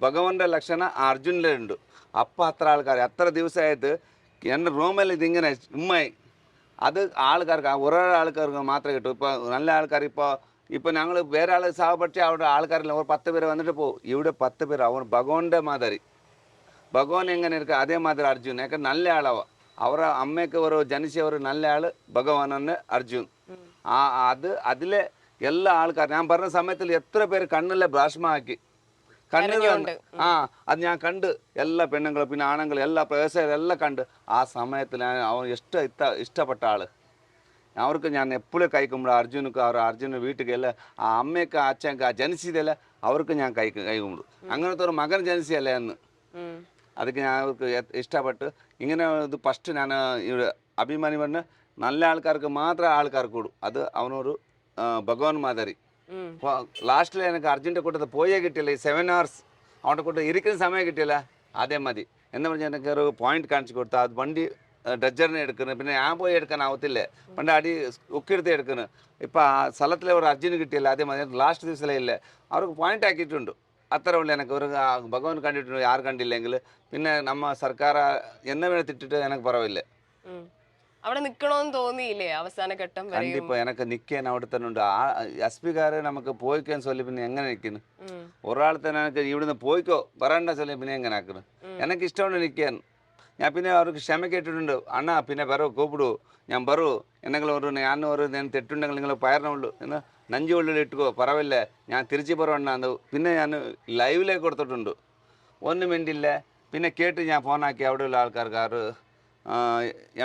ഭഗവാന്റെ ലക്ഷണം അർജുനിലുണ്ട് അപ്പം അത്ര ആൾക്കാർ അത്ര ദിവസമായിട്ട് എന്റെ റൂമിൽ ഇതിങ്ങനെ ഉമ്മായി അത് ആൾക്കാർക്ക് ഒരേ ആൾക്കാർക്ക് മാത്രമേ കിട്ടൂ. ഇപ്പോൾ നല്ല ആൾക്കാർ ഇപ്പോൾ ഇപ്പോൾ ഞങ്ങൾ വേറെ ആൾ സാവപ്പെട്ടി അവിടെ ആൾക്കാരില്ല. ഒരു പത്ത് പേര് വന്നിട്ട് പോകും ഇവിടെ പത്ത് പേര് അവർ ഭഗവാന്റെ മാതിരി. ഭഗവാൻ എങ്ങനെ ഇരിക്ക അതേമാതിരി അർജുൻ. ഏക്കെ നല്ല ആളാവാ. അവരെ അമ്മയ്ക്ക് ഒരു ജനിച്ച ഒരു നല്ല ഭഗവാൻ തന്നെ അർജുൻ. ആ അത് അതിലെ എല്ലാ ആൾക്കാർ ഞാൻ പറഞ്ഞ സമയത്തിൽ എത്ര പേര് കണ്ണിലെ ഭാഷമാക്കി കണ്ണീരുണ്ട് ആ അത് ഞാൻ കണ്ട് എല്ലാ പെണ്ണുങ്ങളും പിന്നെ ആണുങ്ങളും എല്ലാ പ്രവേശകരും എല്ലാം കണ്ട് ആ സമയത്ത് ഞാൻ അവൻ ഇഷ്ട ഇത്ത ഇഷ്ടപ്പെട്ട ആൾ. അവർക്ക് ഞാൻ എപ്പോഴും കൈക്കുമ്പോൾ അർജുനക്ക് അവർ അർജുന വീട്ടിൽ അല്ല ആ അമ്മയ്ക്ക് അച്ഛൻക്ക് ആ ജനിച്ചതല്ല അവർക്ക് ഞാൻ കൈ കഴിക്കുമ്പോൾ അങ്ങനത്തെ ഒരു മകൻ ജനിച്ചതല്ല എന്ന് അതൊക്കെ ഞാൻ അവർക്ക് ഇഷ്ടപ്പെട്ട് ഇങ്ങനെ ഇത് ഫസ്റ്റ് ഞാൻ ഇവിടെ അഭിമാനി പറഞ്ഞ നല്ല ആൾക്കാർക്ക് മാത്രം ആൾക്കാർക്ക് കൂടും. അത് അവനൊരു ഭഗവാൻ മാതിരി. ഉം. ലാസ്റ്റിൽ എനിക്ക് അർജുന്റെ കൂട്ടത്തിൽ പോയേ കിട്ടിയില്ല ഈ സെവൻ അവേഴ്സ് അവന്റെ കൂട്ടം ഇരിക്കുന്ന സമയം കിട്ടിയില്ല അതേ മതി എന്ന് പറഞ്ഞാൽ എനിക്ക് ഒരു പോയിന്റ് കാണിച്ചു കൊടുത്തു അത് വണ്ടി ഡ്രഡ്ജറിനെ എടുക്കുന്നത് പിന്നെ ഞാൻ പോയി എടുക്കാൻ ആവത്തില്ല പണ്ട് അടി ഉക്കെടുത്ത് എടുക്കുന്നത് ഇപ്പം ആ സ്ഥലത്തിലെ ഒരു അർജുന് കിട്ടിയില്ല അതേ മതി ലാസ്റ്റ് ദിവസത്തിലേ ഇല്ല അവർക്ക് പോയിന്റ് ആക്കിയിട്ടുണ്ട് അത്ര ഉള്ളു എനിക്ക് ഒരു ആ ഭഗവാൻ കണ്ടിട്ടുണ്ട് ಯಾರು കണ്ടില്ലെങ്കിൽ പിന്നെ നമ്മ സർക്കാർ എന്നെ വേണേ തിട്ടിട്ട് എനിക്ക് പറവില്ല ഉം. അവിടെ നിക്കണോന്ന് തോന്നിയില്ലേ അവസാന ഘട്ടം വരെ കണ്ടിപ്പോ എനക്ക് നിക്കാൻ അവിടെ തന്നെ ഉണ്ട്. ആ എസ് പിക്കാര് നമുക്ക് പോയിക്കാൻ ചൊല്ലി പിന്നെ എങ്ങനെ നിൽക്കുന്നു. ഒരാൾ തന്നെ എനിക്ക് ഇവിടുന്ന് പോയിക്കോ? പറയണ്ട ചൊല്ലി പിന്നെ എങ്ങനെ ആക്കുന്നു? എനിക്ക് ഇഷ്ടമുണ്ട് നിൽക്കാൻ ഞാൻ പിന്നെ അവർക്ക് ക്ഷമ കേട്ടിട്ടുണ്ട്. അണ്ണാ പിന്നെ വരവ് കൂപ്പിടൂ. ഞാൻ ബറു എന്നെങ്കിലും ഒരു ഞാൻ ഒരു ഞാൻ തെറ്റുണ്ടെങ്കിൽ നിങ്ങൾ പയറിനുള്ളൂ എന്ന് നഞ്ചു ഉള്ളിൽ ഇട്ടുകോ പറവില്ല. ഞാൻ തിരിച്ചു പറവണ്ണ പിന്നെ ഞാൻ ലൈവിലേക്ക് കൊടുത്തിട്ടുണ്ട്. ഒന്നും വേണ്ടിയില്ല പിന്നെ കേട്ട് ഞാൻ ഫോണാക്കി അവിടെയുള്ള ആൾക്കാർക്ക് ആറ്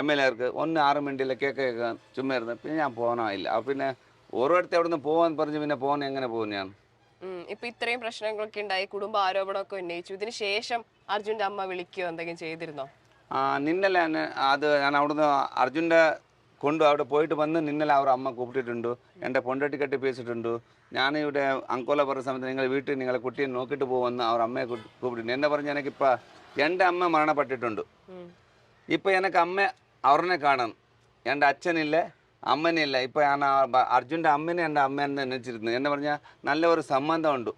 എം എൽ എർക്ക് ഒന്ന് ആറ് മിനിറ്റിലെ കേക്ക് കേൾക്കാൻ ചുമ്മാ ഇരുന്ന് പിന്നെ ഞാൻ പോകാനില്ല അപ്പം പിന്നെ ഓരോരുത്തർ അവിടെ നിന്ന് പോകാൻ പറഞ്ഞ് പിന്നെ പോകാൻ എങ്ങനെ പോകും ഞാൻ ഇപ്പൊ ഇത്രയും പ്രശ്നങ്ങളൊക്കെ ഉണ്ടായി കുടുംബ ആരോപണമൊക്കെ ഉന്നയിച്ചു. ഇതിന് ശേഷം അർജുന്റെ അമ്മ വിളിക്കുകയോ എന്തെങ്കിലും ചെയ്തിരുന്നോ? ആ, നിന്നലെ ഞാൻ അത് ഞാൻ അവിടുന്ന് അർജുന്റെ കൊണ്ടു അവിടെ പോയിട്ട് വന്ന് നിന്നലെ അവരുടെ അമ്മ കൂപ്പിട്ടിട്ടുണ്ട്. എന്റെ പൊണ്ടട്ടി കെട്ടി പേസിട്ടുണ്ട് ഞാൻ ഇവിടെ അങ്കോല പറഞ്ഞ സമയത്ത് നിങ്ങൾ വീട്ടിൽ നിങ്ങളെ കുട്ടിയെ നോക്കിയിട്ട് പോകുമെന്ന് അവർ അമ്മയെ കൂപ്പിട്ടുണ്ട് എന്നെ പറഞ്ഞ് എനിക്കിപ്പോൾ എന്റെ അമ്മ മരണപ്പെട്ടിട്ടുണ്ട്. இப்போ எனக்கு അമ്മ അവരനെ കാണും എന്റെ അച്ഛനില്ല അമ്മനില്ല. ഇപ്പോൾ ഞാൻ അർജുന്റെ അമ്മനെ എന്റെ അമ്മേനെ നെച്ചിരുന്നു എന്നെ പറഞ്ഞാൽ നല്ല ഒരു സംബന്ധമുണ്ട്.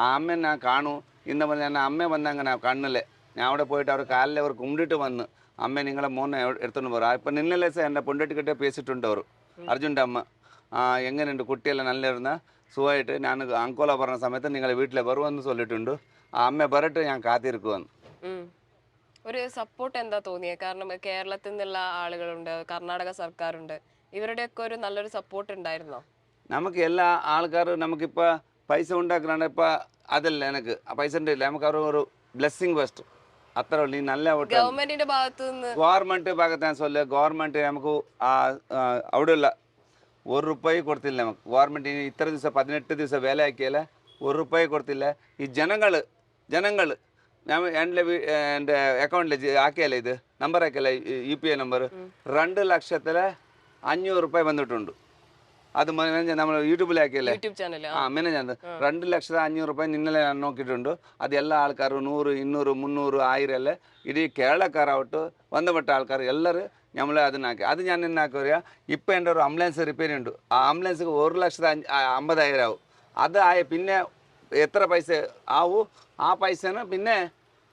ആ അമ്മ ഞാൻ കാണൂ. ഇന്ന് പറഞ്ഞാൽ എന്റെ അമ്മ വന്ന അങ്ങനെ കണ്ണിൽ. ഞാൻ അവിടെ പോയിട്ട് അവർ കാലിലെ അവർ കുമ്പിട്ട് വന്ന് അമ്മ നിങ്ങളെ മോനെ എടുത്തോണ്ട് പോരാ. ഇപ്പം നിന്നല്ലേ സാർ എന്റെ പൊണ്ടിട്ട് പേശിട്ടുണ്ട് അവർ അർജുന്റെ അമ്മ. ആ എങ്ങനെയുണ്ട്? കുട്ടിയെല്ലാം നല്ലിരുന്ന സുഖമായിട്ട് ഞാൻ അങ്കോല പറഞ്ഞ സമയത്ത് നിങ്ങളെ വീട്ടിലെ വരുമെന്ന് ചൊല്ലിട്ടുണ്ട്. ആ അമ്മ വരട്ടെ ഞാൻ കാത്തിരിക്കുവെന്ന്. ഒരു സപ്പോർട്ട് എന്താ തോന്നിയത് കാരണം കേരളത്തിൽ നിന്നുള്ള ആളുകളുണ്ട് കർണാടക സർക്കാരുണ്ട്. ഇവരുടെയൊക്കെ ഒരു നല്ലൊരു സപ്പോർട്ട് ഉണ്ടായിരുന്നോ? നമുക്ക് എല്ലാ ആൾക്കാരും നമുക്കിപ്പോൾ പൈസ ഉണ്ടാക്കുന്നുണ്ട് ഇപ്പൊ അതല്ല എനിക്ക്. പൈസ ഉണ്ടല്ല നമുക്ക് അവർ ഒരു ബ്ലെസ്സിങ് ഫസ്റ്റ് അത്ര ഉള്ളു. നല്ല ഗവൺമെന്റിന്റെ ഭാഗത്ത് നിന്ന് ഗവൺമെന്റ് ഭാഗത്ത് ഞാൻ സൊല്ല. ഗവൺമെന്റ് നമുക്ക് അവിടെയുള്ള ഒരു റുപ്പായി കൊടുത്തില്ല നമുക്ക്. ഗവൺമെന്റ് ഇത്ര ദിവസം പതിനെട്ട് ദിവസം വില ആക്കിയാലേ ഒരു റുപ്പായി കൊടുത്തില്ല. ഈ ജനങ്ങൾ ജനങ്ങൾ ഞാൻ എന്റെ എന്റെ അക്കൗണ്ടിൽ ആക്കിയല്ലേ ഇത്? നമ്പർ ആക്കിയല്ലേ യു പി ഐ നമ്പർ രണ്ട് ലക്ഷത്തിൽ അഞ്ഞൂറ് റുപ്യ വന്നിട്ടുണ്ട്. അത് നമ്മൾ യൂട്യൂബിൽ യൂട്യൂബിലാക്കിയല്ലേ ആ. മിനഞ്ഞാന്ന് രണ്ട് ലക്ഷത്തി അഞ്ഞൂറ് റുപ്യ ഇന്നലെ ഞാൻ നോക്കിയിട്ടുണ്ട്. അത് എല്ലാ ആൾക്കാരും നൂറ് ഇരുന്നൂറ് മുന്നൂറ് ആയിരം അല്ലേ? ഇടീ കേരളക്കാരാവട്ട് ബന്ധപ്പെട്ട ആൾക്കാർ എല്ലാവരും നമ്മൾ അതിനാക്കി. അത് ഞാൻ എന്നാക്കി പറയാ ഇപ്പം എന്റെ ഒരു ആംബുലൻസ് റിപ്പയർ ഉണ്ട്. ആ ആംബുലൻസ് ഒരു ലക്ഷത്തി അമ്പതായിരം ആവും. അതായ പിന്നെ എത്ര പൈസ ആവും? ആ പൈസനെ പിന്നെ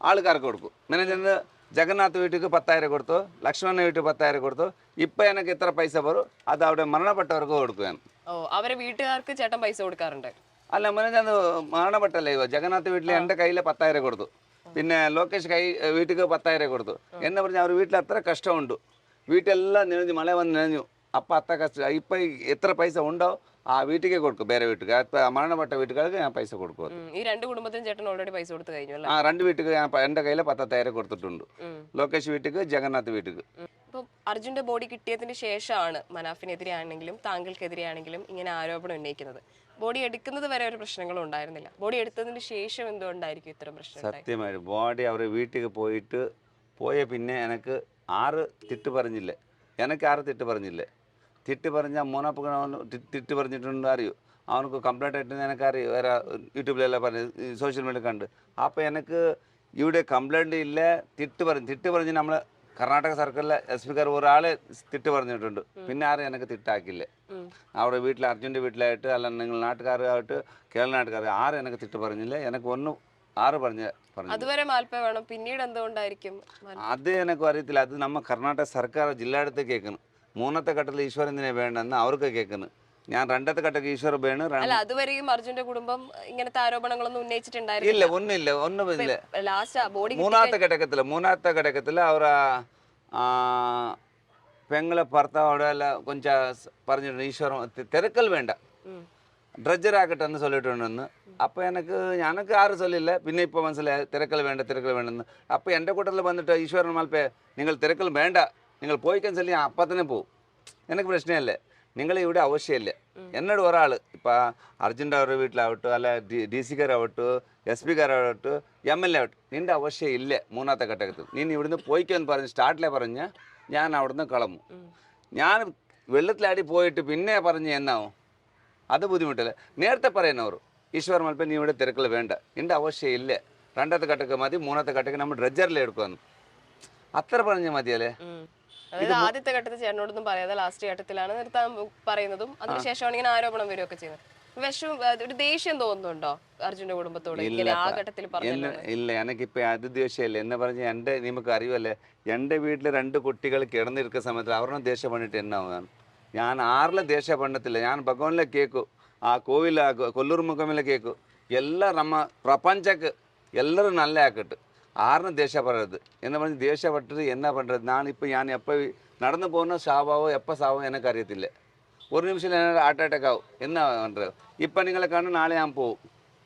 ആൾക്കാർക്ക് കൊടുക്കും. മിനഞ്ഞന്ന് ജഗന്നാഥ് വീട്ടിക്ക് പത്തായിരം കൊടുത്തു ലക്ഷ്മണ വീട്ടിൽ പത്തായിരം കൊടുത്തു. ഇപ്പൊ എനിക്ക് ഇത്ര പൈസ പോരും അത് അവിടെ മരണപ്പെട്ടവർക്ക് കൊടുക്കുകയാണ്. ഓ അവരെ വീട്ടുകാർക്ക് ചേട്ടൻ പൈസ കൊടുക്കാറുണ്ട്. അല്ല മോനെ ഞാൻ മരണപ്പെട്ടല്ലേ ജഗന്നാഥ് വീട്ടിൽ എന്റെ കയ്യിൽ പത്തായിരം കൊടുത്തു. പിന്നെ ലോകേഷ് കൈ വീട്ടിക്ക് പത്തായിരം കൊടുത്തു. എന്ന് പറഞ്ഞാൽ അവർ വീട്ടിൽ അത്ര കഷ്ടമുണ്ട്. വീട്ടിലെല്ലാം നിറഞ്ഞു മഴ വന്ന് നിറഞ്ഞു അപ്പം അത്ര കഷ്ടം ഇപ്പം എത്ര പൈസ ഉണ്ടോ ആ വീട്ടിലേക്ക് കൊടുക്കും വേറെ വീട്ടുകാർ ഇപ്പം മരണപ്പെട്ട വീട്ടുകാർക്ക് ഞാൻ പൈസ കൊടുക്കും ഈ രണ്ട് കുടുംബത്തിനും ചേട്ടൻ ഓൾറെഡി പൈസ കൊടുത്തു കഴിഞ്ഞു ആ രണ്ട് വീട്ടിൽ ഞാൻ എന്റെ എന്റെ കയ്യിൽ പത്തത്തായിരം കൊടുത്തിട്ടുണ്ട്. ലോകേഷ് വീട്ടിൽ ജഗന്നാഥ് വീട്ടിൽ അർജുന്റെ ബോഡി കിട്ടിയതിന് ശേഷമാണ് മനാഫിനെതിരെ ആണെങ്കിലും താങ്കൾക്കെതിരെ ആണെങ്കിലും ഇങ്ങനെ ആരോപണം ഉന്നയിക്കുന്നത്. ബോഡി എടുക്കുന്നത് വരെ ഒരു പ്രശ്നങ്ങളും ഉണ്ടായിരുന്നില്ല. ബോഡി എടുത്തതിന് ശേഷം എന്തുകൊണ്ടായിരിക്കും ഇത്തരം പ്രശ്നം സത്യമായി ബോഡി അവർ വീട്ടിൽ പോയിട്ട് പോയ പിന്നെ എനിക്ക് ആറ് തിട്ട് പറഞ്ഞില്ലേ? എനിക്ക് ആറ് തിട്ട് പറഞ്ഞില്ലേ? തിട്ട് പറഞ്ഞാൽ അവൻ തിട്ട് പറഞ്ഞിട്ടുണ്ട് അറിയൂ. അവനക്ക് കംപ്ലൈന്റ് ആയിട്ട് എനിക്ക് അറിയൂ. വേറെ യൂട്യൂബിലെല്ലാം പറഞ്ഞു സോഷ്യൽ മീഡിയ കണ്ട്. അപ്പോൾ എനിക്ക് ഇവിടെ കംപ്ലൈന്റ് ഇല്ല തിട്ട് പറഞ്ഞു തിട്ട് പറഞ്ഞ് നമ്മൾ കർണാടക സർക്കാരിലെ എസ് പിക്കാർ ഒരാളെ തിട്ട് പറഞ്ഞിട്ടുണ്ട്. പിന്നെ ആരും എനിക്ക് തിട്ടാക്കില്ല. അവിടെ വീട്ടിൽ അർജുന്റെ വീട്ടിലായിട്ട് അല്ല നിങ്ങൾ നാട്ടുകാരായിട്ട് കേരള നാട്ടുകാർ ആരും എനിക്ക് തിട്ട് പറഞ്ഞില്ല. എനിക്ക് ഒന്നും ആറ് പറഞ്ഞ പറഞ്ഞു അതുവരെ മാൽപ്പ വേണം. പിന്നീട് എന്തുകൊണ്ടായിരിക്കും അത് എനിക്ക് അറിയത്തില്ല. അത് നമ്മ കർണാടക സർക്കാർ ജില്ലാടത്ത് കേൾക്കണം. മൂന്നത്തെ ഘട്ടത്തിൽ ഈശ്വരൻ എന്തിനെ വേണ്ടെന്ന് അവർക്ക് കേൾക്കുന്നു. ഞാൻ രണ്ടത്തെ ഘട്ടത്തിൽ ഈശ്വർ വേണു അതുവരെയും അർജുന്റെ കുടുംബം ഇങ്ങനത്തെ ആരോപണങ്ങളൊന്നും ഉന്നയിച്ചിട്ടുണ്ടായിരുന്നില്ല. ഇല്ല ഒന്നുമില്ല ഒന്നുമില്ല. ലാസ്റ്റ് മൂന്നാമത്തെ ഘടകത്തിൽ മൂന്നാമത്തെ ഘടകത്തിൽ അവർ പെങ്ങളെ ഭർത്താവോടെ എല്ലാം കൊഞ്ച പറഞ്ഞിട്ടുണ്ട് ഈശ്വരൻ തിരക്കൽ വേണ്ട. ഡ്രഡ്ജറാക്കട്ടെ എന്ന് ചൊല്ലിട്ടുണ്ടെന്ന് അപ്പോൾ എനിക്ക് ഞാനൊക്കെ ആരും ചൊല്ലില്ല പിന്നെ ഇപ്പൊ മനസ്സിലായി തിരക്കൽ വേണ്ട തിരക്കൽ വേണ്ടെന്ന്. അപ്പോൾ എന്റെ കൂട്ടത്തിൽ വന്നിട്ട് ഈശ്വരൻ മൽപ്പേ നിങ്ങൾ തിരക്കൽ വേണ്ട. നിങ്ങൾ പോയി കഴിഞ്ഞാൽ ഞാൻ അപ്പം തന്നെ പോവും. എനിക്ക് പ്രശ്നമല്ലേ? നിങ്ങൾ ഇവിടെ ആവശ്യമില്ല എന്നോട് ഒരാൾ ഇപ്പോൾ അർജുന്റെ അവരുടെ വീട്ടിലാവട്ടെ അല്ല ഡി ഡി സിക്കാരാവട്ടെ എസ് പിക്കാരാവട്ടോ എം എൽ എ ആവട്ടെ നിന്റെ ആവശ്യം ഇല്ല മൂന്നാമത്തെ ഘട്ടത്തിൽ നീ ഇവിടുന്ന് പോയിക്കോന്ന് പറഞ്ഞ് സ്റ്റാർട്ടിലെ പറഞ്ഞ് ഞാൻ അവിടുന്ന് കളമു ഞാൻ വെള്ളത്തിലാടി പോയിട്ട് പിന്നെ പറഞ്ഞ് എന്നാവും അത് ബുദ്ധിമുട്ടില്ല. നേരത്തെ പറയുന്നവർ ഈശ്വർ മൽപ്പൻ നീ ഇവിടെ തിരക്കിൽ വേണ്ട. നിന്റെ ആവശ്യം ഇല്ല രണ്ടാമത്തെ ഘട്ടക്ക് മതി മൂന്നാമത്തെ ഘട്ടക്ക് നമ്മൾ എടുക്കുമെന്ന് അത്ര പറഞ്ഞ മതിയല്ലേ. അതായത് ആദ്യത്തെ ഘട്ടത്തിൽ ചേട്ടനോടൊന്നും പറയാതെ ലാസ്റ്റ് ഘട്ടത്തിലാണ് നിർത്താൻ പറയുന്നതും. അതിനുശേഷമാണ് ഇങ്ങനെ ആരോപണം വരികയൊക്കെ ചെയ്യുന്നത്. വിഷം ഒരു ദേഷ്യം തോന്നുന്നുണ്ടോ അർജുന്റെ കുടുംബത്തോട്? ആ ഘട്ടത്തിൽ ഇല്ല എനിക്കിപ്പോ അത് ദേഷ്യമല്ല എന്നെ പറഞ്ഞ് എന്റെ നിങ്ങൾക്ക് അറിയുമല്ലേ എന്റെ വീട്ടിൽ രണ്ട് കുട്ടികൾ കിടന്നിരിക്കുന്ന സമയത്ത് അവരുടെ ദേഷ്യം പണിട്ട് എന്നാവുകയാണ്. ഞാൻ ആറിലെ ദേഷ്യം പണ്ണത്തില്ല ഞാൻ ഭഗവാനിലെ കേൾക്കും ആ കോവില കൊല്ലൂർ മുഖമിലെ കേൾക്കും എല്ലാവരും നമ്മ പ്രപഞ്ചക്ക് എല്ലാവരും നല്ല ആക്കിട്ട് ஆறுனு தேச படுறது என்ன பண்ணி தேச பட்டுறது என்ன பண்ணுறது நான் இப்போ ഞാൻ எப்போ நடந்து போகணும் சாவாவோ எப்போ சாவோ எனக்கு അറിയത്തില്ല ഒരു നിമിഷം എനിക്ക് ഹാർട്ട് അറ്റാക്ക് ആവും എന്നാ பண்ணுறது ഇപ്പം നിങ്ങളെ കാണും നാളെ ഞാൻ പോവും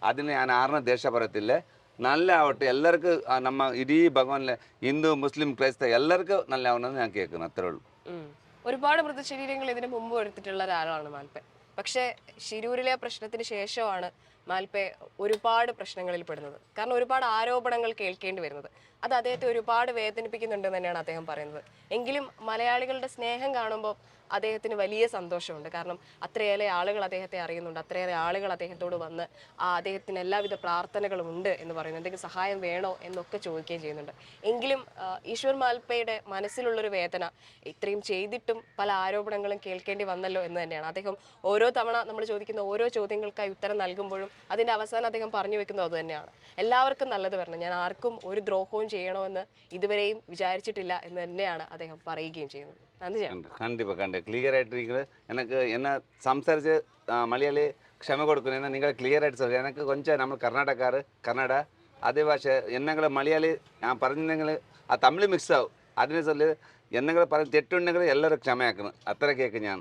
അതിന് ഞാൻ ആറിനും ദേശ പറയത്തില്ല നല്ല ആവട്ടെ എല്ലാവർക്കും ആ, നമ്മ ഇടീ ഭഗവാനിലെ ഹിന്ദു മുസ്ലിം ക്രൈസ്തവ എല്ലാവർക്കും നല്ല ആവണമെന്ന് ഞാൻ കേൾക്കുന്നു അത്രേ ഉള്ളൂ ഉം. ഒരുപാട് മൃതശരീരങ്ങൾ ഇതിനു മുമ്പ് എടുത്തിട്ടുള്ള ഒരാളാണ് മാൽപ്പെ പക്ഷേ ശിരൂരിലെ പ്രശ്നത്തിന് ശേഷമാണ് മാൽപ്പെ ഒരുപാട് പ്രശ്നങ്ങളിൽ പെടുന്നത്. കാരണം ഒരുപാട് ആരോപണങ്ങൾ കേൾക്കേണ്ടി വരുന്നത്. അത് അദ്ദേഹത്തെ ഒരുപാട് വേദനിപ്പിക്കുന്നുണ്ടെന്ന് തന്നെയാണ് അദ്ദേഹം പറയുന്നത്. എങ്കിലും മലയാളികളുടെ സ്നേഹം കാണുമ്പോൾ അദ്ദേഹത്തിന് വലിയ സന്തോഷമുണ്ട്. കാരണം അത്രയേറെ ആളുകൾ അദ്ദേഹത്തെ അറിയുന്നുണ്ട്. അത്രയേറെ ആളുകൾ അദ്ദേഹത്തോട് വന്ന് അദ്ദേഹത്തിന് എല്ലാവിധ പ്രാർത്ഥനകളും ഉണ്ട് എന്ന് പറയുന്നു. എന്തെങ്കിലും സഹായം വേണോ എന്നൊക്കെ ചോദിക്കുകയും ചെയ്യുന്നുണ്ട്. എങ്കിലും ഈശ്വർ മാൽപ്പയുടെ മനസ്സിലുള്ളൊരു വേദന ഇത്രയും ചെയ്തിട്ടും പല ആരോപണങ്ങളും കേൾക്കേണ്ടി വന്നല്ലോ എന്ന് തന്നെയാണ്. അദ്ദേഹം ഓരോ തവണ നമ്മൾ ചോദിക്കുന്ന ഓരോ ചോദ്യങ്ങൾക്കായി ഉത്തരം നൽകുമ്പോഴും അതിന്റെ അവസാനം അദ്ദേഹം പറഞ്ഞു വെക്കുന്നത് അത് തന്നെയാണ്. എല്ലാവർക്കും നല്ലത് വരണം. ഞാൻ ആർക്കും ഒരു ദ്രോഹവും ചെയ്യണമെന്ന് ഇതുവരെയും വിചാരിച്ചിട്ടില്ല എന്ന് തന്നെയാണ് അദ്ദേഹം പറയുകയും ചെയ്യുന്നത്. നന്ദി ചേട്ടാ കണ്ട് കണ്ടിപ്പാ കണ്ട് ക്ലിയർ ആയിട്ടിരിക്കുന്നത് എനിക്ക് എന്നെ സംസാരിച്ച് ആ, മലയാളി ക്ഷമ കൊടുക്കുന്നു എന്നാൽ നിങ്ങൾ ക്ലിയർ ആയിട്ട് சொல்லுங்க എനിക്ക് കൊഞ്ചം നമ്മൾ കർണാടകക്കാർ കന്നഡ അതേ ഭാഷ എന്നെങ്കിൽ മലയാളി ഞാൻ പറഞ്ഞെങ്കിൽ ആ തമിഴ് മിക്സ് ആവും അതിനെ ചൊല്ലി എന്നെങ്കിൽ പറഞ്ഞ് തെറ്റുണ്ടെങ്കിൽ എല്ലാവരും ക്ഷമയാക്കണം അത്ര കേൾക്ക് ഞാൻ